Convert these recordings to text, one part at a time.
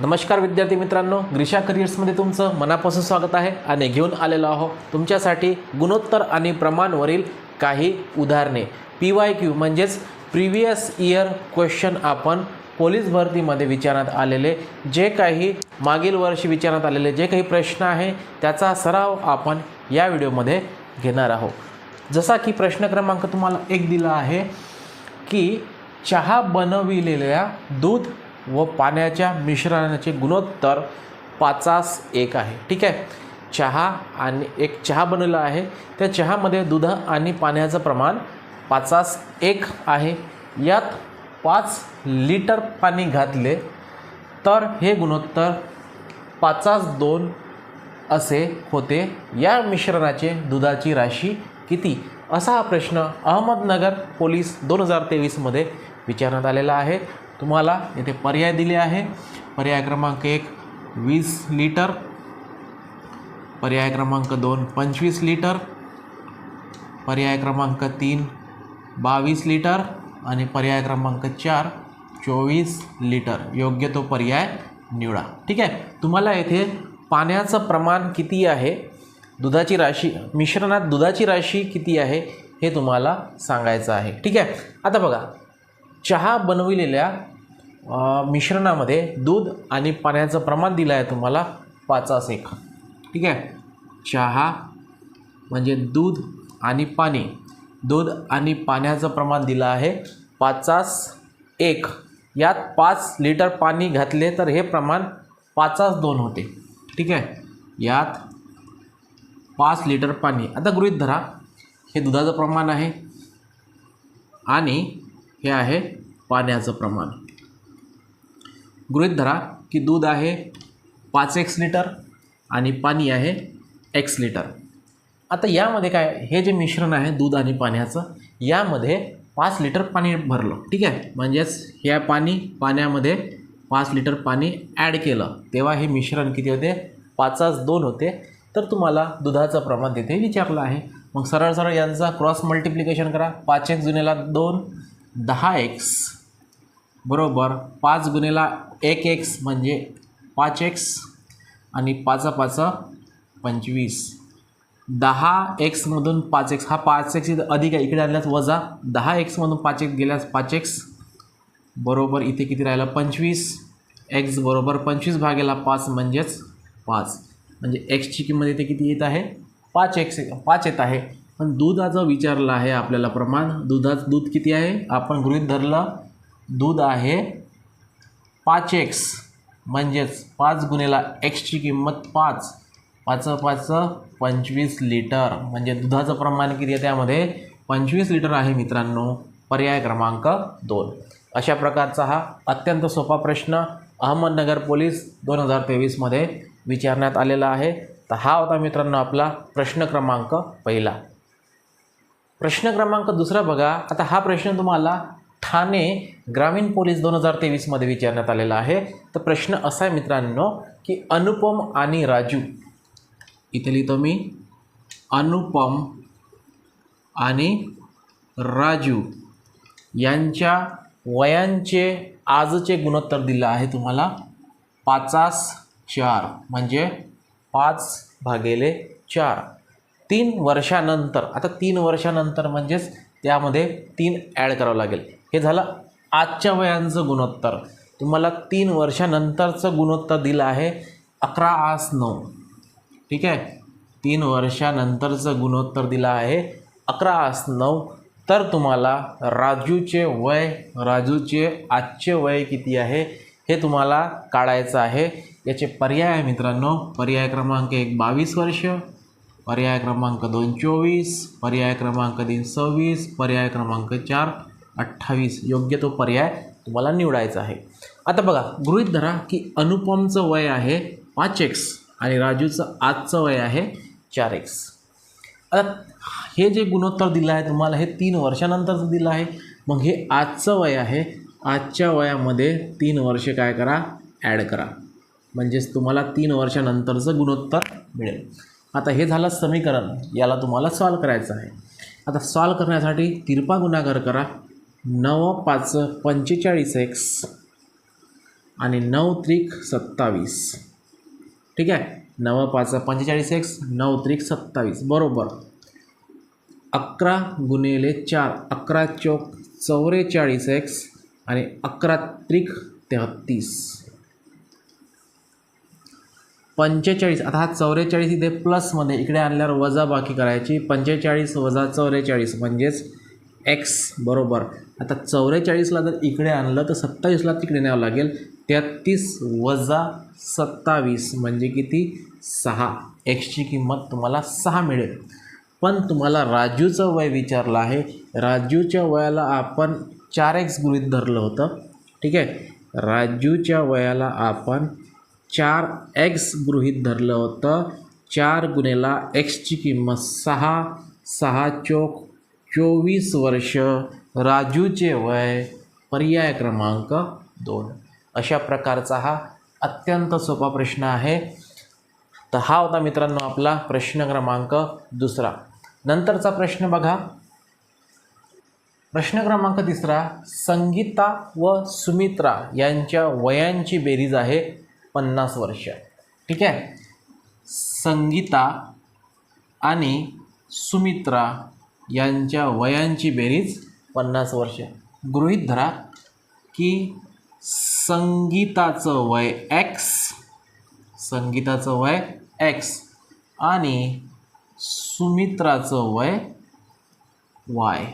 नमस्कार विद्यार्थी मित्रांनो ग्रीषा करिअर्समध्ये तुमचं मनापासून स्वागत आहे आणि घेऊन आलेलो आहो तुमच्यासाठी गुणोत्तर आणि प्रमाणवरील काही उदाहरणे. पी वाय क्यू म्हणजेच प्रिव्हियस इयर क्वेश्चन आपण पोलीस भरतीमध्ये विचारण्यात आलेले जे काही मागील वर्षी विचारण्यात आलेले जे काही प्रश्न आहे त्याचा सराव आपण या व्हिडिओमध्ये घेणार आहोत. जसा की प्रश्न क्रमांक तुम्हाला एक दिला आहे की चहा बनविलेल्या दूध व पाण्याच्या मिश्रणाचे गुणोत्तर पाचास एक आहे. ठीक आहे? चहा आणि एक चहा बनवला आहे. त्या चहामध्ये दूध आणि पाण्याचं प्रमाण पाचास एक आहे. यात पाच लिटर पाणी घातले तर हे गुणोत्तर पाचास दोन असे होते. या मिश्रणाचे दुधाची राशी किती? असा हा प्रश्न अहमदनगर पोलीस दोन हजार तेवीसमध्ये विचारण्यात आलेला आहे. तुम्हाला येथे पर्याय दिले आहे. पर्याय क्रमांक एक वीस लिटर. पर्याय क्रमांक दोन पंचवीस लिटर. पर्याय क्रमांक तीन बावीस लिटर. आणि पर्याय क्रमांक चार चोवीस लिटर. योग्य तो पर्याय निवडा. ठीक आहे? तुम्हाला येथे पाण्याचं प्रमाण किती आहे? दुधाची राशी मिश्रणात दुधाची राशी किती आहे? हे तुम्हाला सांगायचं आहे. ठीक आहे? आता बघा. चहा बनविलेल्या मिश्रणामध्ये दूध आणि पाण्याचं प्रमाण दिलं आहे तुम्हाला पाचास एक ठीक आहे? चहा म्हणजे दूध आणि पाणी. दूध आणि पाण्याचं प्रमाण दिलं आहे पाचास एक यात पाच लिटर पाणी घातले तर हे प्रमाण पाचास दोन होते. ठीक आहे? यात पाच लिटर पाणी. आता गृहीत धरा हे दुधाचं प्रमाण आहे आणि हे आहे पाण्याचं प्रमाण. गृहीत धरा की दूध आहे पाच एक्स लिटर आणि पाणी आहे एक्स लिटर. आता यामध्ये काय हे जे मिश्रण आहे दूध आणि पाण्याचं यामध्ये पाच लिटर पाणी भरलं. ठीक आहे? म्हणजेच हे पाणी पाण्यामध्ये पाच लिटर पाणी ॲड केलं. तेव्हा हे मिश्रण किती होते? पाचाच दोन होते. तर तुम्हाला दुधाचं प्रमाण तिथे विचारलं आहे. मग सरळ सरळ यांचा क्रॉस मल्टिप्लिकेशन करा. पाच एक जुनेला दोन दहा एक्स बरोबर पाच गुन्हेला एक एक्स म्हणजे पाच एक्स आणि पाचा पाच पंचवीस. दहा एक्समधून पाच एक्स हा पाच एक्स इथं अधिक आहे. इकडे आणल्यास वजा. दहा एक्समधून पाच एक्स गेल्यास पाच एक्स बरोबर इथे किती राहिलं? पंचवीस. एक्स बरोबर पंचवीस भागेला पाच म्हणजेच पाच. म्हणजे एक्सची किंमत इथे किती येत आहे? पाच एक्स पाच येत आहे. पण दुधाचं विचारलं आहे आपल्याला प्रमाण. दुधाचं दूध किती आहे? आपण गृहित धरलं दूध आहे पाच एक्स म्हणजेच पाच गुन्हेला एक्सची किंमत पाच. पाच पाच पंचवीस लिटर. म्हणजे दुधाचं प्रमाण किती आहे त्यामध्ये? पंचवीस लिटर आहे मित्रांनो. पर्याय क्रमांक दोन. अशा प्रकारचा हा अत्यंत सोपा प्रश्न अहमदनगर पोलीस दोन हजार तेवीसमध्ये विचारण्यात आलेला आहे. तर हा होता मित्रांनो आपला प्रश्न क्रमांक पहिला. प्रश्न क्रमांक दुसरा बघा. आता हा प्रश्न तुम्हाला ठाणे ग्रामीण पोलीस दोन हजार तेवीसमध्ये विचारण्यात आलेला आहे. तर प्रश्न असा आहे मित्रांनो की अनुपम आणि राजू. इथे लिहितो मी अनुपम आणि राजू यांच्या वयांचे आजचे गुणोत्तर दिलं आहे तुम्हाला. पाचास चार म्हणजे पाच भागेले चार. तीन वर्षानंतर आता तीन वर्षानंतर म्हणजेच त्यामध्ये तीन ॲड करावं लागेल. हे झालं आजच्या वयांचं गुणोत्तर. तुम्हाला तीन वर्षानंतरचं गुणोत्तर दिलं आहे अकरा आस नऊ. ठीक आहे? तीन वर्षानंतरचं गुणोत्तर दिलं आहे अकरा आस नऊ. तर तुम्हाला राजूचे वय राजूचे आजचे वय किती आहे हे तुम्हाला काढायचं आहे. याचे पर्याय आहे मित्रांनो. पर्याय क्रमांक एक बावीस वर्ष. पर्याय क्रमांक दोन चोवीस पर्याय क्रमांक तीन सव्वीस पर्याय क्रमांक चार अठ्ठावीस. योग्य तो पर्याय तुम्हाला निवडायचा आहे. आता बघा गृहीत धरा की अनुपमचं वय आहे पाच एक्स आणि राजूचं आजचं वय आहे चार एक्स आता हे जे गुणोत्तर दिलं आहे तुम्हाला हे तीन वर्षानंतरचं दिलं आहे. मग हे आजचं वय आहे आजच्या वयामध्ये तीन वर्षे काय करा? ॲड करा. म्हणजेच तुम्हाला तीन वर्षानंतरचं गुणोत्तर मिळेल. आता हे झालं समीकरण. याला तुम्हाला सॉल्व करायचं आहे. आता सॉल्व करण्यासाठी तिरपा गुणाकार करा. नव पाच पंचेचाळीस एक्स आणि नऊ त्रिक सत्तावीस. ठीक आहे? नव पाच पंचेचाळीस एक्स नऊ त्रिक सत्तावीस. बरोबर. अकरा गुणिले चार अकरा चौक चौवेचाळीस एक्स आणि अकरा त्रिक तेहत्तीस पंचेचाळीस आता हा चौवेचाळीस इथे प्लसमध्ये इकडे आणल्यावर वजा बाकी करायची. पंचेचाळीस वजा चौवेचाळीस म्हणजेच एक्स बरोबर. आता चौवेचाळीसला जर इकडे आणलं तर सत्तावीसला तिकडे न्यावं लागेल. तेहत्तीस वजा सत्तावीस म्हणजे किती? सहा. एक्सची किंमत तुम्हाला सहा मिळेल. पण तुम्हाला राजूचं वय विचारलं आहे. राजूच्या वयाला आपण चार एक्स गृहित धरलं होतं. ठीक आहे? राजूच्या वयाला आपण चार एक्स गृहीत धरलं होतं. चार गुन्हेला एक्सची किंमत सहा. सहा चोक चोवीस वर्ष. राजूचे वय पर्याय क्रमांक दोन. अशा प्रकारचा हा अत्यंत सोपा प्रश्न आहे. तर हा होता मित्रांनो आपला प्रश्न क्रमांक दुसरा. नंतरचा प्रश्न बघा. प्रश्न क्रमांक तिसरा संगीता व सुमित्रा यांच्या वयांची बेरीज आहे. पन्नास वर्ष. ठीक आहे? संगीता आणि सुमित्रा यांच्या वयांची बेरीज पन्नास वर्ष. गृहीत धरा की संगीताचं वय एक्स संगीताचं वय एक्स आणि सुमित्राचं वय वाय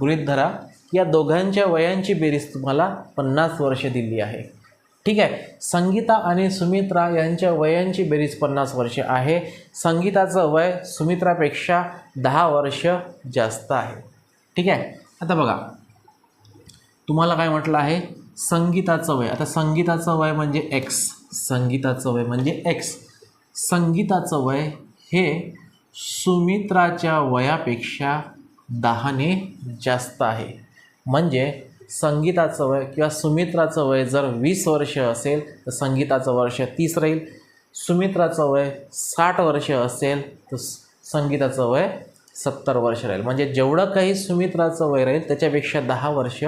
गृहित धरा या दोघांच्या वयांची बेरीज तुम्हाला पन्नास वर्ष दिली आहे. ठीक आहे. संगीता आणि सुमित्रा यांच्या वयांची बेरीज पन्नास वर्ष आहे. संगीताचं वय सुमित्रापेक्षा दहा वर्ष जास्त आहे. ठीक आहे. आता बघा. तुम्हाला काय म्हटलं आहे? संगीताचं वय. आता संगीताचं वय म्हणजे एक्स संगीताचं वय म्हणजे एक्स संगीताचं वय हे सुमित्राच्या वयापेक्षा दहाने जास्त आहे. म्हणजे संगीताचं वय किंवा सुमित्राचं वय जर वीस वर्ष असेल तर संगीताचं वर्ष तीस राहील. सुमित्राचं वय साठ वर्ष असेल तर संगीताचं वय सत्तर वर्ष राहील. म्हणजे जेवढं काही सुमित्राचं वय राहील त्याच्यापेक्षा दहा वर्ष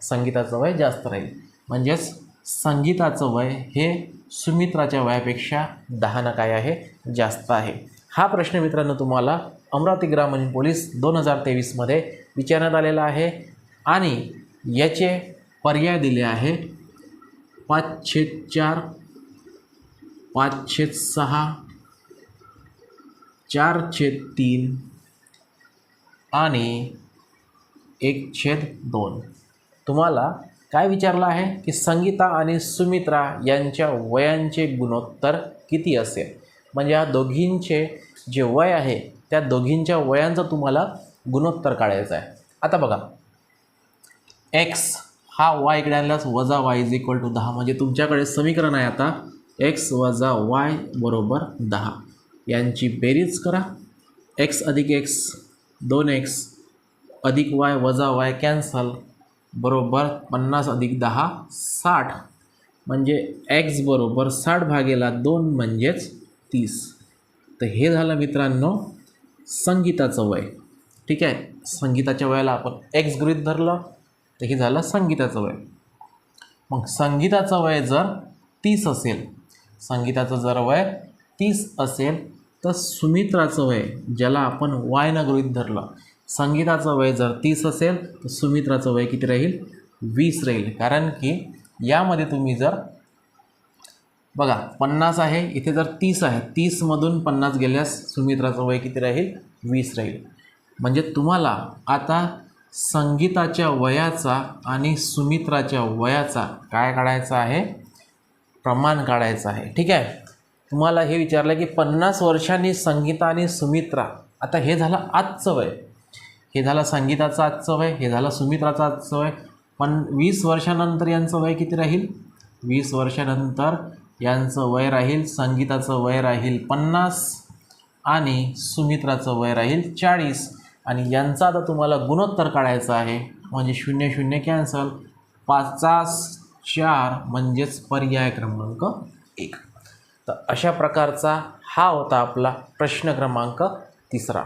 संगीताचं वय जास्त राहील. म्हणजेच संगीताचं वय हे सुमित्राच्या वयापेक्षा दहानं काय आहे जास्त आहे. हा प्रश्न मित्रांनो तुम्हाला अमरावती ग्रामीण पोलीस दोन हजार तेवीसमध्ये विचारण्यात आलेला आहे. आणि याचे पर्याय दिले आहे. पाच छेद चार पाच छेद सहा चार छेद तीन आणि एक छेद दोन. तुम्हाला काय विचारलं आहे? की संगीता आणि सुमित्रा यांच्या वयांचे गुणोत्तर किती असेल? म्हणजे या दोघींचे जे वय आहे त्या दोघींच्या वयांचं तुम्हाला गुणोत्तर काढायचं आहे. आता बघा. एक्स हा वाय इकडे आणल्यास वजा वाय इज इक्वल टू दहा. म्हणजे तुमच्याकडे समीकरण आहे आता. एक्स वजा वाय बरोबर दहा. यांची बेरीज करा. एक्स अधिक एक्स दोन एक्स अधिक वाय वजा वाय कॅन्सल बरोबर पन्नास अधिक दहा साठ. म्हणजे एक्स बरोबर साठ भागेला दोन म्हणजेच तीस. तर हे झालं मित्रांनो संगीताचं वय. ठीक आहे? संगीताच्या वयाला आपण एक्स गृहित धरलं. तर हे झालं संगीताचं वय. मग संगीताचं वय जर तीस असेल संगीताचं जर वय तीस असेल तर सुमित्राचं वय ज्याला आपण वायनं गृहित धरलं संगीताचं वय जर तीस असेल तर सुमित्राचं वय किती राहील? वीस राहील. कारण की यामध्ये तुम्ही जर बघा पन्नास आहे इथे जर तीस आहे तीसमधून पन्नास गेल्यास सुमित्राचं वय किती राहील? वीस राहील. म्हणजे तुम्हाला आता संगीताच्या वयाचा आणि सुमित्राच्या वयाचा काय काढायचा आहे? प्रमाण काढायचं आहे. ठीक आहे? तुम्हाला हे विचारलं की पन्नास वर्षांनी संगीता आणि सुमित्रा आता हे झालं आजचं वय. हे झालं संगीताचं आजचं वय हे झालं सुमित्राचं आजचं वय. पण वीस वर्षानंतर यांचं वय किती राहील? वीस वर्षानंतर यांचं वय राहील संगीताचं वय राहील पन्नास आणि सुमित्राचं वय राहील चाळीस. आणि यांचा आता तुम्हाला गुणोत्तर काढायचं आहे. म्हणजे शून्य शून्य कॅन्सल. पाचचा चार म्हणजेच पर्याय क्रमांक एक. तर अशा प्रकारचा हा होता आपला प्रश्न क्रमांक तिसरा.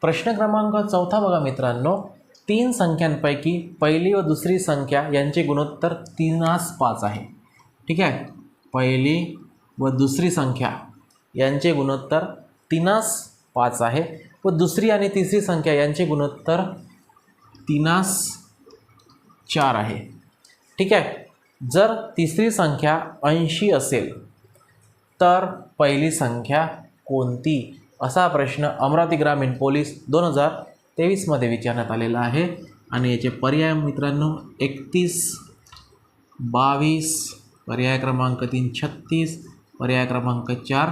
प्रश्न क्रमांक चौथा बघा मित्रांनो. तीन संख्यांपैकी पहिली व दुसरी संख्या यांचे गुणोत्तर तीनास पाच आहे. ठीक आहे? पहिली व दुसरी संख्या यांचे गुणोत्तर तीनास पाच आहे. व दुसरी आणि तिसरी संख्या यांचे गुणोत्तर तीनास चार आहे. ठीक आहे? जर तिसरी संख्या ऐंशी असेल तर पहिली संख्या कोणती? असा प्रश्न अमरावती ग्रामीण पोलीस दोन हजार तेवीसमध्ये विचारण्यात आलेला आहे. आणि याचे पर्याय मित्रांनो एकतीस बावीस पर्याय क्रमांक तीन छत्तीस पर्याय क्रमांक चार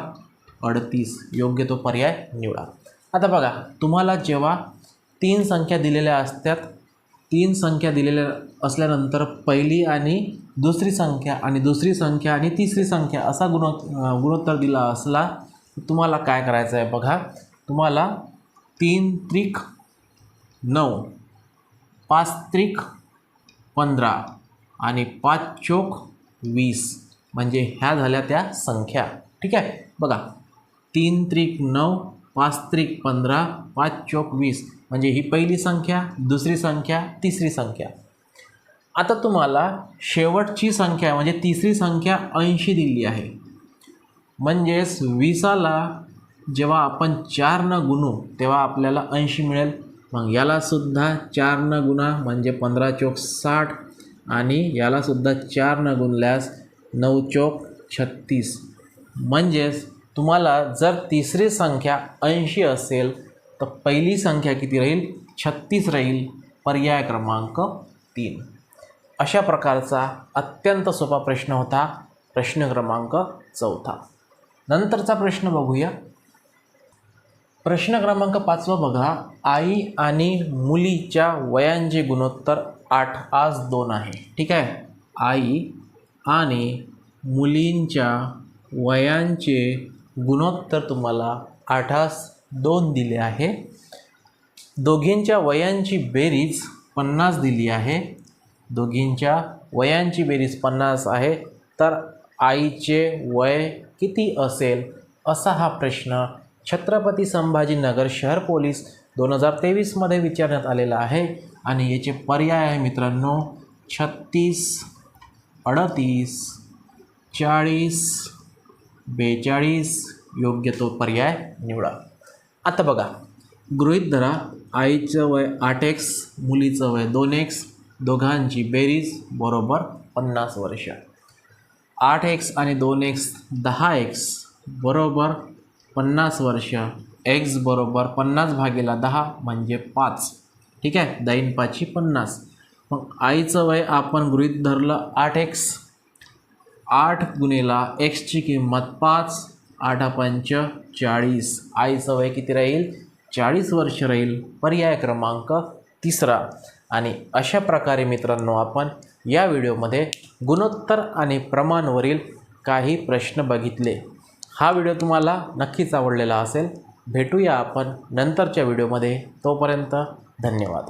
अडतीस. योग्य तो पर्याय निवडा. आता बघा तुम्हाला जेव्हा तीन संख्या दिलेल्या असतात तीन संख्या दिलेल्या असल्यानंतर पहिली आणि दुसरी संख्या आणि दुसरी संख्या आणि तिसरी संख्या असा गुणो गुणोत्तर दिला असला तुम्हाला काय करायचं आहे बघा. तुम्हाला तीन त्रिक नऊ पाच त्रिक पंधरा आणि पाच चोक वीस म्हणजे ह्या झाल्या त्या संख्या. ठीक आहे? बघा. तीन त्रिक नऊ पाच त्रिक पंधरा पाच चौक वीस. म्हणजे ही पहिली संख्या दुसरी संख्या तिसरी संख्या. आता तुम्हाला शेवटची संख्या म्हणजे तिसरी संख्या ऐंशी दिली आहे. म्हणजेच वीसाला जेव्हा आपण चारनं गुणू तेव्हा आपल्याला ऐंशी मिळेल. मग यालासुद्धा चारनं गुणा म्हणजे पंधरा चोक साठ. आणि यालासुद्धा चारनं गुणल्यास नऊ चौक छत्तीस. म्हणजेच तुम्हाला जर तिसरी संख्या ऐंशी असेल तर पहिली संख्या किती राहील? छत्तीस राहील. पर्याय क्रमांक तीन. अशा प्रकारचा अत्यंत सोपा प्रश्न होता. प्रश्न क्रमांक चौथा. नंतरचा प्रश्न बघूया. प्रश्न क्रमांक पाचवा बघा. आई आणि मुलीच्या वयांचे गुणोत्तर आठ आज दोन आहे. ठीक आहे? आई आणि मुलींच्या वयांचे गुणोत्तर तुम्हाला आठास दोन दिले आहे. दोघींच्या वयांची बेरीज पन्नास दिली आहे. दोघींच्या वयांची बेरीज पन्नास आहे. तर आईचे वय किती असेल असा हा प्रश्न छत्रपती संभाजीनगर शहर पोलीस दोन हजार तेवीसमध्ये विचारण्यात आलेला आहे. आणि याचे पर्याय आहे मित्रांनो छत्तीस अडतीस चाळीस बेचाळीस योग्य तो पर्याय निवडा. आता बघा गृहित धरा आईचं वय आठ एक्स मुलीचं वय दोन एक्स दोघांची बेरीज बरोबर पन्नास वर्ष. आठ एक्स आणि दोन एक्स दहा एक्स बरोबर पन्नास वर्ष. एक्स बरोबर पन्नास भागेला दहा म्हणजे पाच. ठीक आहे? दैन पाचशे पन्नास. मग आईचं वय आपण गृहित धरलं आठ एक्स आठ गुणेला एक्सची किंमत पाच आठा पंच चाळीस. आईचं वय किती राहील? चाळीस वर्ष राहील. पर्याय क्रमांक तिसरा. आणि अशा प्रकारे मित्रांनो आपण या व्हिडिओमध्ये गुणोत्तर आणि प्रमाणवरील काही प्रश्न बघितले. हा व्हिडिओ तुम्हाला नक्कीच आवडलेला असेल. भेटूया आपण नंतरच्या व्हिडिओमध्ये. तोपर्यंत धन्यवाद.